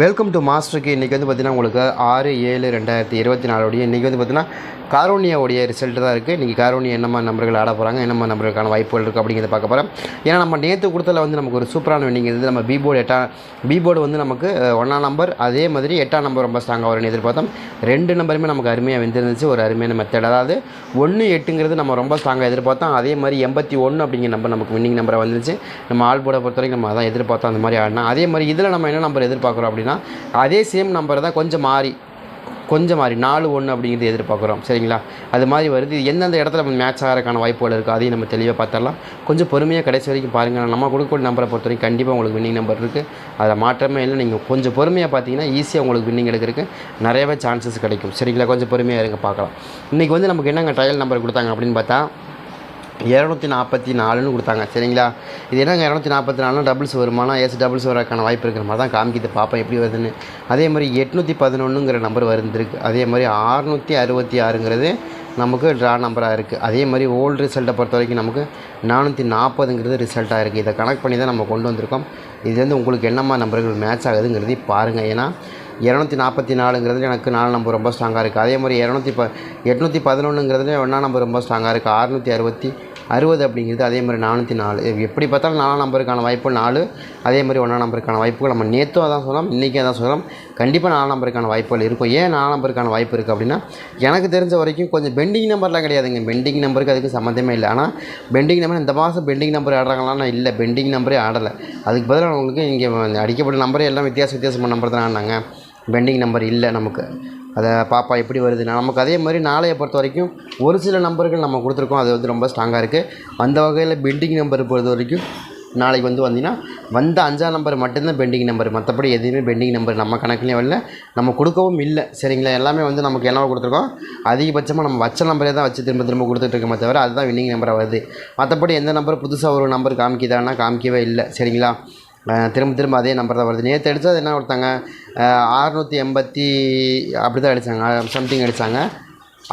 Welcome to மாஸ்டருக்கு இன்றைக்கி வந்து பார்த்திங்கன்னா உங்களுக்கு ஆறு ஏழு ரெண்டாயிரத்தி இருபத்தி நாலுடைய இன்றைக்கி வந்து பார்த்திங்கன்னா காரோனியாவுடைய ரிசல்ட் தான் இருக்குது இன்றைக்கி காரோனியா என்னம்மா நம்பர்கள் ஆட போகிறாங்க என்னம்மா நம்பர்களுக்கான வாய்ப்புகள் இருக்குது அப்படிங்கிறத பார்க்க போகிறோம் ஏன்னா நம்ம நேற்று கொடுத்தல வந்து நமக்கு ஒரு சூப்பரான வெண்டிங் இருந்தது நம்ம பி போர்டு எட்டா பி போர்டு வந்து நமக்கு ஒன்றாம் நம்பர் அதே மாதிரி எட்டாம் நம்பர் ரொம்ப ஸ்ட்ராங்காக வரும்னு எதிர்பார்த்தோம். ரெண்டு நம்பருமே நமக்கு அருமையாக வந்துருந்துச்சு. ஒரு அருமையான மெத்தட் அதாவது ஒன்று எட்டுங்கிறது நம்ம ரொம்ப ஸ்ட்ராங்காக எதிர்பார்த்தோம். அதே மாதிரி எண்பத்தி ஒன்று அப்படிங்கிற நம்பர் நமக்கு வின்னிங் நம்பராக வந்துருச்சு. நம்ம ஆள் போர்டை பொறுத்த வரைக்கும் நம்ம அதான் எதிர்பார்த்தோம் அந்த மாதிரி ஆடினா. அதே மாதிரி இதில் நம்ம என்ன நம்பர் எதிர்பார்க்குறோம் அப்படின்னு அதே சேம் நம்பர் தான் கொஞ்சம் மாறி கொஞ்சம் மாறி நாலு ஒன்று அப்படிங்கிறது எதிர்பார்க்குறோம். சரிங்களா? அது மாதிரி வருது. எந்தெந்த இடத்துல மேட்ச் ஆகிறதுக்கான வாய்ப்புகள் இருக்குது அதையும் நம்ம தெளிவாக பார்த்துடலாம். கொஞ்சம் பொறுமையாக கடைசி வரைக்கும் பாருங்கள் நம்ம கொடுக்கக்கூடிய நம்பரை பொறுத்த வரைக்கும் கண்டிப்பாக உங்களுக்கு வின்னிங் நம்பர் இருக்குது அதில் மாற்றமே இல்லை. நீங்கள் கொஞ்சம் பொறுமையாக பார்த்தீங்கன்னா ஈஸியாக உங்களுக்கு வின்னிங் எடுக்கிறதுக்கு நிறையவே சான்சஸ் கிடைக்கும். சரிங்களா? கொஞ்சம் பொறுமையாக இருங்க பார்க்கலாம். இன்றைக்கி வந்து நமக்கு என்னங்க ட்ரையல் நம்பர் கொடுத்தாங்க அப்படின்னு பார்த்தா இரநூத்தி நாற்பத்தி நாலுன்னு கொடுத்தாங்க. சரிங்களா? இது என்னங்க இரநூத்தி நாற்பத்தி நாலுனா டபுள்ஸ் வருமானா எஸ் டபுள்ஸ் வரக்கான வாய்ப்பு இருக்கிற மாதிரி தான் காமிக்கிது. பார்ப்பேன் எப்படி வருதுன்னு. அதே மாதிரி எட்நூற்றி பதினொன்றுங்கிற நம்பர் வந்துருக்கு. அதே மாதிரி ஆறுநூற்றி அறுபத்தி ஆறுங்கிறது நமக்கு ட்ரா நம்பராக இருக்குது அதே மாதிரி ஓல்டு ரிசல்ட்டை பொறுத்த வரைக்கும் நமக்கு நானூற்றி நாற்பதுங்கிறது ரிசல்ட்டாக இருக்குது இதை கனெக்ட் பண்ணி தான் நம்ம கொண்டு வந்திருக்கோம். இது வந்து உங்களுக்கு என்னம்மா நம்பர்கள் மேட்ச் ஆகுதுங்கிறதையும் பாருங்கள் ஏன்னா இரநூத்தி நாற்பத்தி நாலுங்கிறது எனக்கு நாலு நம்பர் ரொம்ப ஸ்ட்ராங்காக இருக்குது அதே மாதிரி இரநூத்தி ப எட்நூற்றி பதினொன்றுங்கிறதுல ஒன்றா நம்பர் ரொம்ப ஸ்ட்ராங்காக இருக்குது அறுநூற்றி அறுபத்தி அறுபது அப்படிங்கிறது அதே மாதிரி நானூற்றி நாலு. எப்படி பார்த்தாலும் நாலாம் நம்பருக்கான வாய்ப்பு நாலு அதே மாதிரி ஒன்றாம் நம்பருக்கான வாய்ப்புகள். நம்ம நேற்றும் அதான் சொல்லலாம் இன்றைக்கி அதான் சொல்லலாம் கண்டிப்பாக நாலாம் நம்பருக்கான வாய்ப்புகள் இருக்கும். ஏன் நாலாம் நம்பருக்கான வாய்ப்பு இருக்குது அப்படின்னா எனக்கு தெரிஞ்ச வரைக்கும் கொஞ்சம் பெண்டிங் நம்பர்லாம் கிடையாதுங்க. பெண்டிங் நம்பருக்கு அதுக்கு சம்மந்தமே இல்லை. ஆனால் பெண்டிங் நம்பர் இந்த மாதம் பெண்டிங் நம்பர் ஆடுறாங்களான்னா இல்லை. பெண்டிங் நம்பரே ஆடலை. அதுக்கு பதிலாக உங்களுக்கு இங்கே அடிக்கப்பட்ட நம்பரே எல்லாம் வித்தியாச வித்தியாசமான நம்பர் தான் ஆடினாங்க பெண்டிங் நம்பர் இல்லை நமக்கு. அதை பாப்பா எப்படி வருது? நமக்கு அதே மாதிரி நாளையை பொறுத்த வரைக்கும் ஒரு சில நம்பர்கள் நம்ம கொடுத்துருக்கோம். அது வந்து ரொம்ப ஸ்ட்ராங்காக இருக்குது அந்த வகையில் பெண்டிங் நம்பர் பொறுத்த வரைக்கும் நாளைக்கு வந்து வந்தீங்கன்னா வந்த அஞ்சாம் நம்பர் மட்டும்தான் பெண்டிங் நம்பர் மற்றபடி எதுவுமே பெண்டிங் நம்பர் நம்ம கணக்குலேயும் வரல. நம்ம கொடுக்கவும் இல்லை. சரிங்களா? எல்லாமே வந்து நமக்கு என்னவோ கொடுத்துருக்கோம். அதிகபட்சமாக நம்ம வச்ச நம்பரே தான் வச்சு திரும்ப திரும்ப கொடுத்துட்ருக்கோமே தவிர அதுதான் வின்னிங் நம்பராக வருது. மற்றபடி எந்த நம்பர் புதுசாக ஒரு நம்பர் காமிக்குதான்னா காமிக்கவே இல்லை. சரிங்களா? திரும்ப திரும்ப அதே நம்பர் தான் வருது. நேற்று அடித்தது என்ன கொடுத்தாங்க? அறுநூற்றி எண்பத்தி அப்படி தான் அடித்தாங்க சம்திங் அடித்தாங்க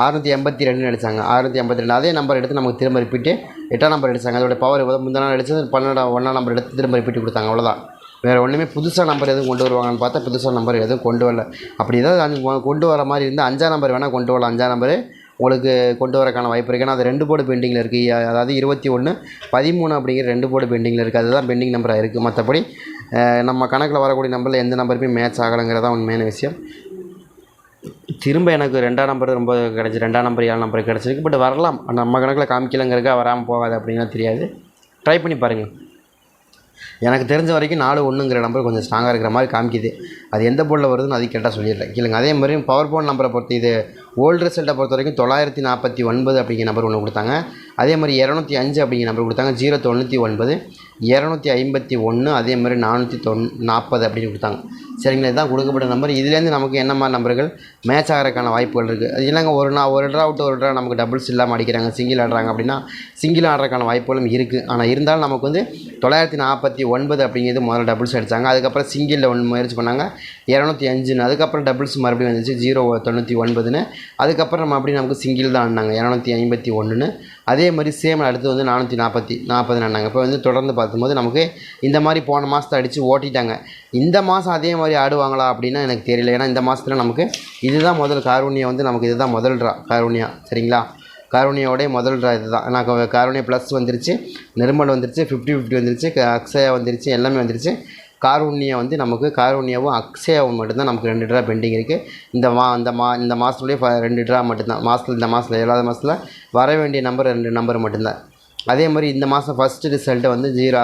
அறுநூற்றி எண்பத்தி ரெண்டுன்னு அடித்தாங்க அறுநூற்றி எண்பத்தி ரெண்டு. அதே நம்பர் எடுத்து நமக்கு திரும்ப ரிப்பீட்டு எட்டாம் நம்பர் அடித்தாங்க அதோட பவர் முந்தின நாள் அடித்தது பன்னெண்டாம் ஒன்றாம் நம்பர் எடுத்து திரும்ப ரிப்பீட் கொடுத்தாங்க. அவ்வளோதான் வேறு ஒன்றுமே புதுசாக நம்பர் எதுவும் கொண்டு வருவாங்கன்னு பார்த்தா புதுசாக நம்பர் எதுவும் கொண்டு வரல. அப்படி ஏதாவது கொண்டு வர மாதிரி இருந்தால் அஞ்சாம் நம்பர் வேணால் கொண்டு வரலாம். அஞ்சாம் நம்பரு உங்களுக்கு கொண்டு வரக்கான வாய்ப்பு இருக்குது ஏன்னா அது ரெண்டு போர்டு பெண்டிங்கில் இருக்குது அதாவது இருபத்தி ஒன்று பதிமூணு அப்படிங்கிற ரெண்டு போர்டு பெண்டிங்கில் இருக்குது அதுதான் பெண்டிங் நம்பராக இருக்குது மற்றபடி நம்ம கணக்கில் வரக்கூடிய நம்பரில் எந்த நம்பருமே மேட்ச் ஆகலைங்கிறதான் உண்மையான விஷயம். திரும்ப எனக்கு ரெண்டாம் நம்பர் ரொம்ப கிடச்சி ரெண்டாம் நம்பர் ஏழு நம்பர் கிடச்சிருக்கு. பட் வரலாம். நம்ம கணக்கில் காமிக்கலங்கிறக்கா வராமல் போகாது அப்படின்னா தெரியாது. ட்ரை பண்ணி பாருங்கள் எனக்கு தெரிஞ்ச வரைக்கும் நாலு ஒன்றுங்கிற நம்பர் கொஞ்சம் ஸ்ட்ராங்காக இருக்கிற மாதிரி காமிக்குது. அது எந்த போர்டில் வருதுன்னு அது கேட்டால் சொல்லிடுறேன். கேளுங்க அதே மாதிரி பவர் போன் நம்பரை பொறுத்து இது ஓல்டு ரிசல்ட்டை பொறுத்த வரைக்கும் தொள்ளாயிரத்தி நாற்பத்தி ஒன்பது அப்படிங்கிற நம்பர் ஒன்று கொடுத்தாங்க. அதே மாதிரி இரநூத்தி அஞ்சு அப்படிங்கிற நம்பர் கொடுத்தாங்க. ஜீரோ தொண்ணூற்றி ஒன்பது இரநூத்தி ஐம்பத்தி ஒன்று அதே மாதிரி நானூற்றி தொன் நாற்பது அப்படின்னு கொடுத்தாங்க. சரிங்களா? இதுதான் கொடுக்கப்பட்ட நம்பர் இதுலேருந்து நமக்கு என்ன மாதிரி நம்பர்கள்? மேட்ச் ஆகிறதுக்கான வாய்ப்புகள் இருக்குது அது இல்லைங்க ஒரு நாள் ஒரு ட்ரா விட்டு ஒரு ட்ரா நமக்கு டபுள்ஸ் இல்லாமல் அடிக்கிறாங்க சிங்கிள் ஆடுறாங்க அப்படின்னா சிங்கிள் ஆடுறதுக்கான வாய்ப்புகளும் இருக்குது ஆனால் இருந்தாலும் நமக்கு வந்து தொள்ளாயிரத்தி நாற்பத்தி ஒன்பது அப்படிங்கிறது முதல்ல டபுள்ஸ் அடித்தாங்க அதுக்கப்புறம் சிங்கிளில் ஒன்று முயற்சி பண்ணாங்க இரநூத்தி அஞ்சுன்னு. அதுக்கப்புறம் டபுள்ஸ் மறுபடியும் வந்துச்சு ஜீரோ தொண்ணூற்றி ஒன்பதுன்னு. அதுக்கப்புறம் நம்ம அப்படி நமக்கு சிங்கிள் தான் ஆடினாங்க இரநூத்தி ஐம்பத்தி ஒன்றுன்னு. அதே மாதிரி சேம் அடுத்து வந்து நானூற்றி நாற்பத்தி நாற்பது ஆடினாங்க இப்போ வந்து தொடர்ந்து பார்க்கும்போது நமக்கு இந்த மாதிரி போன மாதத்தை அடித்து ஓட்டிட்டாங்க. இந்த மாதம் அதே மாதிரி ஆடுவாங்களா அப்படின்னா எனக்கு தெரியல. ஏன்னா இந்த மாதத்தில் நமக்கு இதுதான் முதல் காரூணியா வந்து நமக்கு இதுதான் முதல் ட்ரா காரூணியா. சரிங்களா? காரூணியாவோடைய முதல் ட்ரா இதுதான். நான் காரூணியா ப்ளஸ் வந்துருச்சு நிர்மல் வந்துருச்சு ஃபிஃப்டி ஃபிஃப்டி வந்துருச்சு அக்ஸயா அக்ஷயா வந்துருச்சு எல்லாமே வந்துருச்சு. காரூண்யா வந்து நமக்கு காரூண்யாவும் அக்ஷயாவும் மட்டும்தான் நமக்கு ரெண்டு ட்ரா பெண்டிங் இருக்குது இந்த மா இந்த மா இந்த மாதத்துலேயே ரெண்டு ட்ரா மட்டும்தான். மாதத்தில் இந்த மாதத்தில் ஏழாவது மாதத்தில் வர வேண்டிய நம்பர் ரெண்டு நம்பர் மட்டும்தான். அதே மாதிரி இந்த மாதம் ஃபஸ்ட்டு ரிசல்ட்டு வந்து ஜீரோ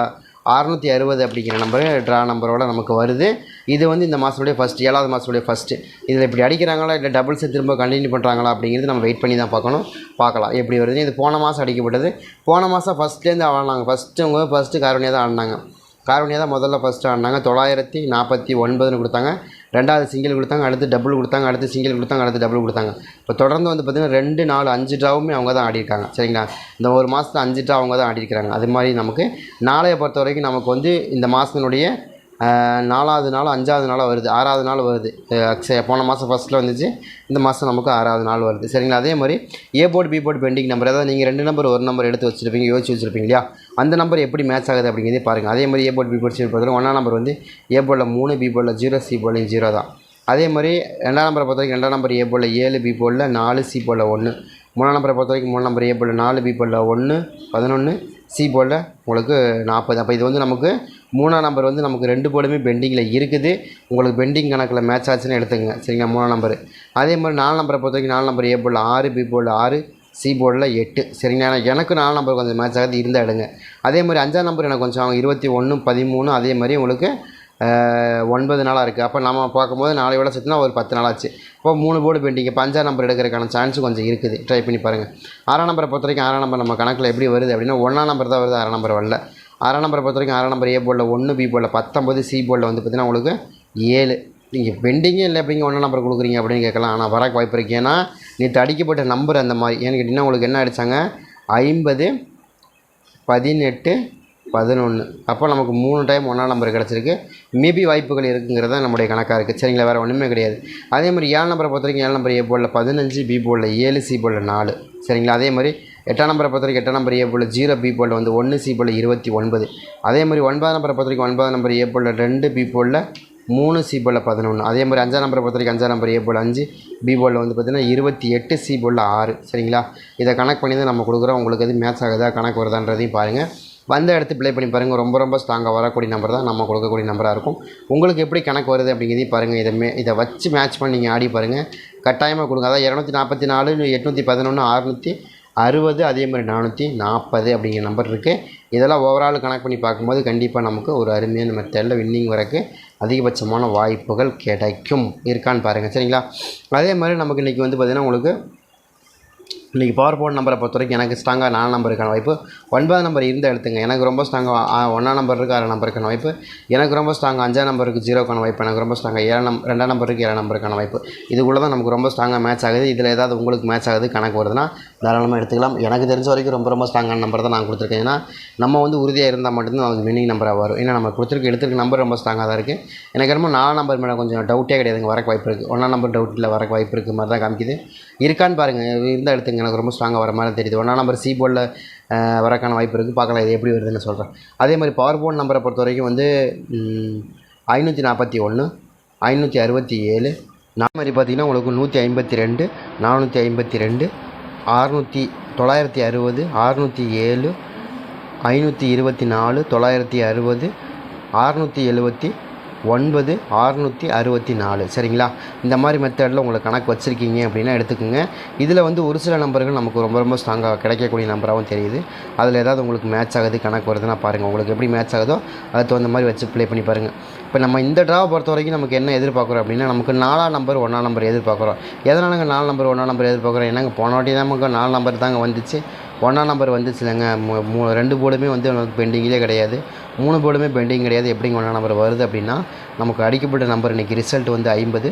அறநூற்றி அறுபது அப்படிங்கிற நம்பரு ட்ரா நம்பரோட நமக்கு வருது. இது வந்து இந்த மாதத்துடைய ஃபஸ்ட் ஏழாவது மாதத்துடைய ஃபஸ்ட்டு இதில் இப்படி அடிக்கிறாங்களா இல்லை டபுள்ஸை திரும்ப கண்டினியூ பண்ணுறாங்களா அப்படிங்கிறது நம்ம வெயிட் பண்ணி தான் பார்க்கணும். பார்க்கலாம். எப்படி வருது இது போன மாதம் அடிக்கப்பட்டது. போன மாதம் ஃபஸ்ட்லேருந்து ஆடினாங்க ஃபஸ்ட்டு அவங்க ஃபஸ்ட்டு காரணியாக தான் ஆடினாங்க காரணியாக தான் முதல்ல ஃபஸ்ட்டு ஆடினாங்க. தொள்ளாயிரத்தி நாற்பத்தி ஒன்பதுன்னு கொடுத்தாங்க. ரெண்டாவது சிங்கிள் கொடுத்தாங்க. அடுத்து டபுள் கொடுத்தாங்க. அடுத்து சிங்கிள் கொடுத்தாங்க. அடுத்து டபுள் கொடுத்தாங்க. இப்போ தொடர்ந்து வந்து பார்த்திங்கன்னா ரெண்டு நாலு அஞ்சு ட்ராவுமே அவங்க தான் ஆடிருக்காங்க சரிங்களா? இந்த ஒரு மாதத்தில் அஞ்சு ட்ரா அவங்க தான் ஆடிருக்கிறாங்க அது மாதிரி நமக்கு நாளைய பொறுத்த வரைக்கும் நமக்கு வந்து இந்த மாதத்தினுடைய நாலாவது நாள் அஞ்சாவது நாள் வருது. ஆறாவது நாள் வருது. அஹ், போன மாதம் ஃபஸ்ட்டில் வந்துச்சு. இந்த மாதம் நமக்கு ஆறாவது நாள் வருது. சரிங்களா? அதே மாதிரி A board B board pending number அதாவது நீங்கள் ரெண்டு நம்பர் ஒரு நம்பர் எடுத்து வச்சுருப்பீங்க யோசிச்சு வச்சுருப்பீங்க இல்லையா? அந்த நம்பர் எப்படி மேட்ச் ஆகுது அப்படிங்கிறதே பாருங்கள் அதே மாதிரி A board B board C ஒன்றாம் நம்பர் வந்து ஏ போர்டில் மூணு பி போர்டில் ஜீரோ சி போர்டில் ஜீரோ தான். அதே மாதிரி ரெண்டாம் நம்பரை பொறுத்த வரைக்கும் ரெண்டாம் நம்பர் ஏ போர்டில் ஏழு பி போர்டில் நாலு சி போர்டில் ஒன்று மூணாம் நம்பரை பொறுத்த வரைக்கும் மூணு நம்பர் ஏ போர்டில் நாலு பி போர்டில் ஒன்று பதினொன்று சி போர்டில் உங்களுக்கு நாற்பது. அப்போ இது வந்து நமக்கு மூணாம் நம்பர் வந்து நமக்கு ரெண்டு போர்டுமே பெண்டிங்கில் இருக்குது. உங்களுக்கு பெண்டிங் கணக்கில் மேட்ச் ஆச்சுன்னு எடுத்துக்கங்க. சரிங்களா? மூணாம் நம்பர் அதே மாதிரி நாலு நம்பரை பொறுத்த வரைக்கும் நாலு நம்பர் ஏ போர்டில் ஆறு பி போர்டில் ஆறு சி போர்டில் எட்டு. சரிங்களா? எனக்கு- எனக்கு நாலு நம்பர் கொஞ்சம் மேட்ச் ஆகுது இருந்தால் எடுங்க. அதே மாதிரி அஞ்சாம் நம்பர் எனக்கு கொஞ்சம் இருபத்தி ஒன்று பதிமூணு அதே மாதிரி உங்களுக்கு ஒன்பது நாளாக இருக்குது அப்போ நம்ம பார்க்கும்போது நாளை விட சேர்த்துனா ஒரு பத்து நாள் ஆச்சு. இப்போ மூணு போர்டு பெண்டிங் இப்போ அஞ்சாம் நம்பர் எடுக்கிறதுக்கான சான்ஸ் கொஞ்சம் இருக்குது. ட்ரை பண்ணி பாருங்கள் ஆறாம் நம்பரை பொறுத்த வரைக்கும் ஆறாம் நம்பர் நம்ம கணக்கில் எப்படி வருது அப்படின்னா ஒன்றாம் நம்பர் தான் வருது ஆறாம் நம்பர் வரல. ஆறாம் நம்பரை பொறுத்த வரைக்கும் ஆறாம் நம்பர் ஏ போர்டில் ஒன்று பி போர்டில் பத்தொம்பது சி போர்டில் வந்து பார்த்தீங்கன்னா உங்களுக்கு ஏழு. நீங்கள் பெண்டிங்கே இல்லை எப்படிங்க ஒன்றாம் நம்பர் கொடுக்குறீங்க அப்படின்னு கேட்கலாம். ஆனால் வரக்கு வாய்ப்பு இருக்குது ஏன்னா நேற்று அடிக்கப்பட்ட நம்பர் அந்த மாதிரி. ஏன்னு கேட்டிங்கன்னா உங்களுக்கு என்ன அடித்தாங்க ஐம்பது பதினெட்டு பதினொன்று அப்போ நமக்கு மூணு டைம் ஒன்றாம் நம்பர் கிடச்சிருக்கு. மேபி வாய்ப்புகள் இருக்குங்கிறது தான் நம்முடைய கணக்காக இருக்குது சரிங்களா வேறு ஒன்றுமே கிடையாது. அதே மாதிரி ஏழு நம்பரை பொறுத்த வரைக்கும் ஏழு நம்பர் ஏ போலில் பதினஞ்சு பி போலில் ஏழு சி போலில் நாலு. சரிங்களா அதே மாதிரி எட்டாம் நம்பரை பொறுத்த வரைக்கும் எட்டாம் நம்பர் ஏ போர்டில் ஜீரோ பி போலில் வந்து ஒன்று சி போலில் இருபத்தி ஒன்பது. அதே மாதிரி ஒன்பதாம் நம்பரை பொறுத்த வரைக்கும் ஒன்பதாம் நம்பர் ஏ போலில் ரெண்டு பி போலில் மூணு சி போலில் பதினொன்று அதே மாதிரி அஞ்சாம் நம்பரை பொறுத்த வரைக்கும் அஞ்சாம் நம்பர் ஏ போல் அஞ்சு பி போலில் வந்து பார்த்திங்கன்னா இருபத்தி எட்டு சி போலில் ஆறு. சரிங்களா இதை கணக்கு பண்ணி தான் நம்ம கொடுக்குறோம். உங்களுக்கு எது மேட்ச் ஆகுதா கணக்கு வருதான்றதையும் பாருங்கள் வந்த இடத்து ப்ளே பண்ணி பாருங்கள் ரொம்ப ரொம்ப ஸ்ட்ராங்காக வரக்கூடிய நம்பர் தான் நம்ம கொடுக்கக்கூடிய நம்பராக இருக்கும். உங்களுக்கு எப்படி கணக்கு வருது அப்படிங்கிறதையும் பாருங்கள் இதை மே இதை வச்சு மேட்ச் பண்ணி நீங்கள் ஆடி பாருங்கள் கட்டாயமாக கொடுங்க. அதாவது இரநூத்தி நாற்பத்தி நாலு எட்நூற்றி பதினொன்று அறுநூற்றி அறுபது அதே மாதிரி நானூற்றி நாற்பது அப்படிங்கிற நம்பர் இருக்குது இதெல்லாம் ஓவரால் கணக்கு பண்ணி பார்க்கும்போது கண்டிப்பாக நமக்கு ஒரு அருமையான மெத்தடில் வின்னிங் வரக்கு அதிகபட்சமான வாய்ப்புகள் கிடைக்கும். இருக்கான்னு பாருங்கள் சரிங்களா? அதே மாதிரி நமக்கு இன்றைக்கி வந்து பார்த்திங்கன்னா உங்களுக்கு இன்றைக்கி பவர் போர்ட் நம்பரை பொறுத்த வரைக்கும் எனக்கு ஸ்ட்ராங்காக நாலு நம்பருக்கான வாய்ப்பு. ஒன்பது நம்பர் இருந்தால் எடுத்துங்க எனக்கு ரொம்ப ஸ்ட்ராங்காக ஒன்றாம் நம்பர் இருக்குது ஆறு நம்பருக்கான வாய்ப்பு. எனக்கு ரொம்ப ஸ்ட்ராங்காக அஞ்சாம் நம்பருக்கு ஜீரோக்கான வாய்ப்பு. எனக்கு ரொம்ப ஸ்ட்ராங்காக ஏழு நம் ரெண்டாம் நம்பருக்கு ஏழு நம்பருக்கான வாய்ப்பு. இதுக்குள்ளே தான் நமக்கு ரொம்ப ஸ்ட்ராங்காக மேட்ச் ஆகுது. இதில் ஏதாவது உங்களுக்கு மேட்ச் ஆகுது கணக்கு வருதுன்னா தாராளமாக எடுத்துக்கலாம். எனக்கு தெரிஞ்ச வரைக்கும் ரொம்ப ரொம்ப ஸ்ட்ராங்கான நம்பர் தான் நான் கொடுத்துருக்கேன். ஏன்னா நம்ம வந்து உறுதியாக இருந்தால் மட்டும்தான் அது வின்னிங் நம்பராக வரும். ஏன்னா நம்ம கொடுத்துருக்க எடுத்துருக்க நம்பர் ரொம்ப ஸ்ட்ராங்காக தான் இருக்குது எனக்கு என்னமோ நாலாம் நம்பர் மேலே கொஞ்சம் டவுட்டே கிடையாதுங்க வரக்கு வாய்ப்பு இருக்குது ஒன்றாம் நம்பர் டவுட்டில் வரக்கு வாய்ப்பு இருக்குது மாதிரி தான் காமிக்குது. இருக்கான்னு பாருங்கள் இருந்தால் எடுத்துங்க எனக்கு ரொம்ப ஸ்ட்ராங்காக வர மாதிரி தெரியுது. ஒன்றா நம்பர் சி போர்டில் வரக்கான வாய்ப்பு இருக்குது பார்க்கலாம் இது எப்படி வருதுன்னு சொல்கிறேன் அதே மாதிரி பவர் போர்ட் நம்பரை பொறுத்த வரைக்கும் வந்து ஐநூற்றி நாற்பத்தி ஒன்று ஐநூற்றி அறுபத்தி ஏழு நான் மாதிரி பார்த்திங்கன்னா உங்களுக்கு நூற்றி ஐம்பத்தி ரெண்டு நானூற்றி ஐம்பத்தி ரெண்டு அறுநூற்றி தொள்ளாயிரத்தி அறுபது அறுநூற்றி ஏழு ஐநூற்றி இருபத்தி நாலு தொள்ளாயிரத்தி அறுபது அறுநூற்றி எழுபத்தி ஒன்பது அறுநூற்றி அறுபத்தி நாலு. சரிங்களா? இந்த மாதிரி மெத்தடில் உங்களுக்கு கணக்கு வச்சுருக்கீங்க அப்படின்னா எடுத்துக்கோங்க. இதில் வந்து ஒரு சில நம்பர்கள் நமக்கு ரொம்ப ரொம்ப ஸ்ட்ராங்காக கிடைக்கக்கூடிய நம்பராகவும் தெரியுது. அதில் ஏதாவது உங்களுக்கு மேட்ச் ஆகுது கணக்கு வருதுன்னா பாருங்கள் உங்களுக்கு எப்படி மேட்ச் ஆகுதோ அதுக்கு தகுந்த மாதிரி வச்சு ப்ளே பண்ணி பாருங்கள் இப்போ நம்ம இந்த ட்ராவை பொறுத்த வரைக்கும் நமக்கு என்ன எதிர்பார்க்குறோம் அப்படின்னா நமக்கு நாலாம் நம்பர் ஒன்றாம் நம்பர் எதிர்பார்க்குறோம். எதனாலங்க நாலு நம்பர் ஒன்றாம் நம்பர் எதிர்பார்க்குறோம்? என்னங்க போன வாட்டி தான் நமக்கு நாலு நம்பர் தாங்க வந்துச்சு. ஒன்றாம் நம்பர் வந்துச்சு இல்லைங்க ரெண்டு போர்டுமே வந்து நமக்கு பெண்டிங்கிலே கிடையாது. மூணு போர்டுமே பெண்டிங் கிடையாது. எப்படிங்க ஒன்றா நம்பர் வருது அப்படின்னா நமக்கு அடிக்கப்பட்ட நம்பர் இன்றைக்கி ரிசல்ட் வந்து ஐம்பது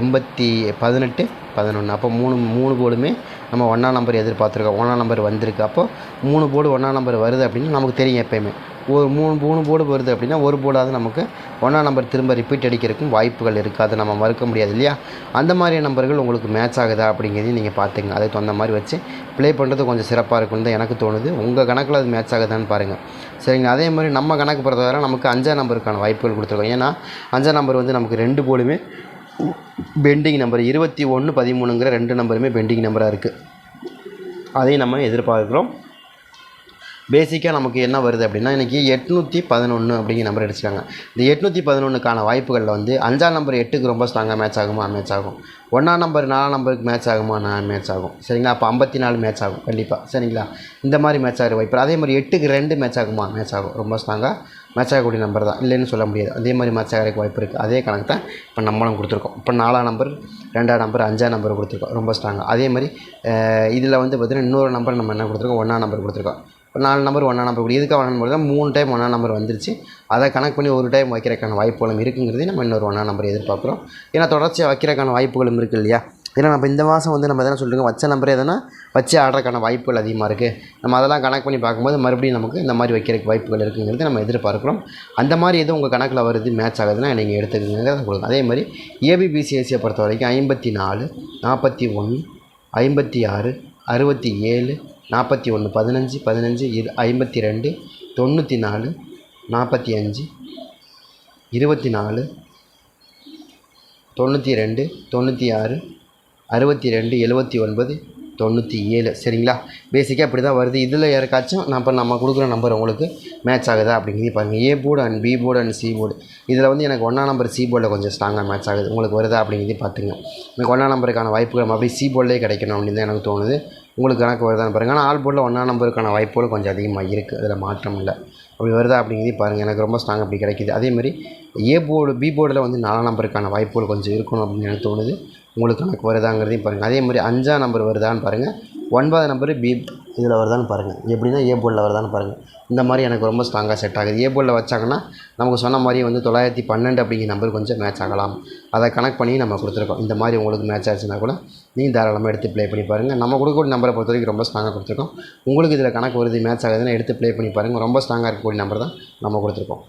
எண்பத்தி பதினெட்டு பதினொன்று அப்போ மூணு மூணு போர்டுமே நம்ம ஒன்றாம் நம்பர் எதிர்பார்த்துருக்கோம். ஒன்றாம் நம்பர் வந்திருக்கு. அப்போ மூணு போர்டு ஒன்றாம் நம்பர் வருது அப்படின்னு நமக்கு தெரியும் எப்பயுமே. ஒரு மூணு மூணு போர்டு வருது அப்படின்னா ஒரு போர்டாவது நமக்கு ஒன்றாம் நம்பர் திரும்ப ரிப்பீட் அடிக்கிறதுக்கும் வாய்ப்புகள் இருக்குது அதை நம்ம மறுக்க முடியாது இல்லையா? அந்த மாதிரி நம்பர்கள் உங்களுக்கு மேட்ச் ஆகுதா அப்படிங்கிறதையும் நீங்கள் பார்த்துங்க. அதுக்கு தகுந்த மாதிரி வச்சு ப்ளே பண்ணுறது கொஞ்சம் சிறப்பாக இருக்கும்னு தான் எனக்கு தோணுது. உங்கள் கணக்கில் அது மேட்ச் ஆகுதான்னு பாருங்கள் சரிங்களா? அதே மாதிரி நம்ம கணக்கு பொறுத்தவரை நமக்கு அஞ்சாம் நம்பருக்கான வாய்ப்புகள் கொடுத்துருக்கோம் ஏன்னா அஞ்சாம் நம்பர் வந்து நமக்கு ரெண்டு போலுமே பெண்டிங் நம்பர் இருபத்தி ஒன்று பதிமூணுங்கிற ரெண்டு நம்பருமே பெண்டிங் நம்பராக இருக்குது அதையும் நம்ம எதிர்பார்க்குறோம். பேசிக்காக நமக்கு என்ன வருது அப்படின்னா இன்றைக்கி எட்நூற்றி பதினொன்று அப்படிங்கிற நம்பர் அடிச்சிருக்காங்க. இந்த எட்நூற்றி பதினொன்றுக்கான வாய்ப்புகளில் வந்து அஞ்சாம் நம்பர் எட்டுக்கு ரொம்ப ஸ்ட்ராங்காக மேட்ச் ஆகுமா? மேட்ச் ஆகும். ஒன்றாம் நம்பர் நாலாம் நம்பருக்கு மேட்ச் ஆகுமா? நான் மேட்ச் ஆகும். சரிங்களா? அப்போ ஐம்பத்தி நாலு மேட்ச் ஆகும். கண்டிப்பாக சரிங்களா? இந்த மாதிரி மேட்ச் ஆகிற வாய்ப்பு. அதே மாதிரி எட்டுக்கு ரெண்டு மேட்ச் ஆகுமா? மேட்ச் ஆகும். ரொம்ப ஸ்ட்ராங்காக மேட்ச் ஆகக்கூடிய நம்பர் தான். இல்லைன்னு சொல்ல முடியாது. அதே மாதிரி மேட்ச் ஆகிறதுக்கு வாய்ப்பு இருக்குது அதே கணக்கு தான் இப்போ நம்மளும் கொடுத்துருக்கோம். இப்போ நாலாம் நம்பர் ரெண்டாம் நம்பர் அஞ்சாம் நம்பர் கொடுத்துருக்கோம். ரொம்ப ஸ்ட்ராங்காக அதே மாதிரி இதில் வந்து பார்த்திங்கன்னா இன்னொரு நம்பர் நம்ம என்ன கொடுத்துருக்கோம்? ஒன்றாம் நம்பர் கொடுத்துருக்கோம். நாலு நம்பர் ஒன்றா நம்பர் கொடுத்து இதுக்காக ஒன்றா நம்பர் தான் மூணு டைம் ஒன்றா நம்பர் வந்துருச்சு. அதை கணக்கு பண்ணி ஒரு டைம் வைக்கிறக்கான வாய்ப்புகளும் இருக்குங்கிறதே நம்ம இன்னொரு ஒன்றா நம்பர் எதிர்பார்க்குறோம். ஏன்னா தொடர்ச்சியாக வைக்கிறதுக்கான வாய்ப்புகளும் இருக்குது இல்லையா? ஏன்னா நம்ம இந்த மாதம் வந்து நம்ம எதனா சொல்லுங்கள் வச்ச நம்பர் எதனா வச்சு ஆடுறதுக்கான வாய்ப்புகள் அதிகமாக இருக்குது நம்ம அதெல்லாம் கணக்கு பண்ணி பார்க்கும்போது மறுபடியும் நமக்கு இந்த மாதிரி வைக்கிறதுக்கு வாய்ப்புகள் இருக்குங்கிறது நம்ம எதிர்பார்க்குறோம். அந்த மாதிரி எதுவும் உங்கள் கணக்கில் வருது மேட்ச் ஆகுதுன்னா நீங்கள் எடுத்துக்கோங்க. கொடுக்கும் அதே மாதிரி ஏபிபிசிஎஸ்சியை பொறுத்த வரைக்கும் ஐம்பத்தி நாலு நாற்பத்தி ஒன்று ஐம்பத்தி ஆறு அறுபத்தி ஏழு நாற்பத்தி ஒன்று பதினஞ்சு பதினஞ்சு இரு ஐம்பத்தி ரெண்டு தொண்ணூற்றி நாலு நாற்பத்தி அஞ்சு இருபத்தி நாலு தொண்ணூற்றி ரெண்டு தொண்ணூற்றி ஆறு அறுபத்தி ரெண்டு எழுபத்தி ஒன்பது தொண்ணூற்றி ஏழு. சரிங்களா? பேசிக்காக இப்படி தான் வருது. இதில் யாருக்காச்சும் நம்ம நம்ம கொடுக்குற நம்பர் உங்களுக்கு மேட்ச் ஆகுதா அப்படிங்கிறத பாருங்கள் A board and B board and C board இதில் வந்து எனக்கு ஒன்றா நம்பர் சி போர்டில் கொஞ்சம் ஸ்ட்ராங்காக மேட்ச் ஆகுது. உங்களுக்கு வருதா அப்படிங்கிறதே பார்த்துங்க. எனக்கு ஒன்றா நம்பருக்கான வாய்ப்புகள் நம்ம சி போர்டிலே கிடைக்கணும் அப்படின்னு தான் எனக்கு தோணுது. உங்களுக்கு கணக்கு வருதான்னு பாருங்கள் ஆனால் ஆல் போர்டில் ஒன்றா நம்பருக்கான வாய்ப்புகள் கொஞ்சம் அதிகமாக இருக்குது அதில் மாற்றம் இல்லை. அப்படி வருதா அப்படிங்கிறதையும் பாருங்கள் எனக்கு ரொம்ப ஸ்ட்ராங் அப்படி கிடைக்கிது. அதேமாதிரி ஏ போர்டு பி போர்டில் வந்து நாலாம் நம்பருக்கான வாய்ப்புகள் கொஞ்சம் இருக்கணும் அப்படின்னு எனக்கு தோணுது. உங்களுக்கு கணக்கு வருதாங்கிறதையும் பாருங்கள் அதே மாதிரி அஞ்சாம் நம்பர் வருதான்னு பாருங்கள் ஒன்பதாம் நம்பர் பி இதில் வருதான்னு பாருங்கள் எப்படின்னா ஏ போர்டில் வருதான்னு பாருங்கள் இந்த மாதிரி எனக்கு ரொம்ப ஸ்ட்ராங்காக செட் ஆகுது. ஏ போர்டில் வச்சாங்கன்னா நமக்கு சொன்ன மாதிரி வந்து தொள்ளாயிரத்தி பன்னெண்டு அப்படிங்கிற நம்பர் கொஞ்சம் மேட்ச் ஆகலாம். அதை கனெக்ட் பண்ணி நம்ம கொடுத்துருக்கோம். இந்த மாதிரி உங்களுக்கு மேட்ச் ஆச்சுன்னா கூட நீங்கள் தாராளமாக எடுத்து ப்ளே பண்ணி பாருங்கள் நம்ம கொடுக்கக்கூடிய நம்பரை பொறுத்த வரைக்கும் ரொம்ப ஸ்ட்ராங்காக கொடுத்துருக்கோம். உங்களுக்கு இதில் கணக்கு வருது மேட்ச் ஆகுதுன்னா எடுத்து ப்ளே பண்ணி பாருங்கள் ரொம்ப ஸ்ட்ராங்காக இருக்கக்கூடிய நம்பர் தான் நம்ம கொடுத்துருக்கோம்.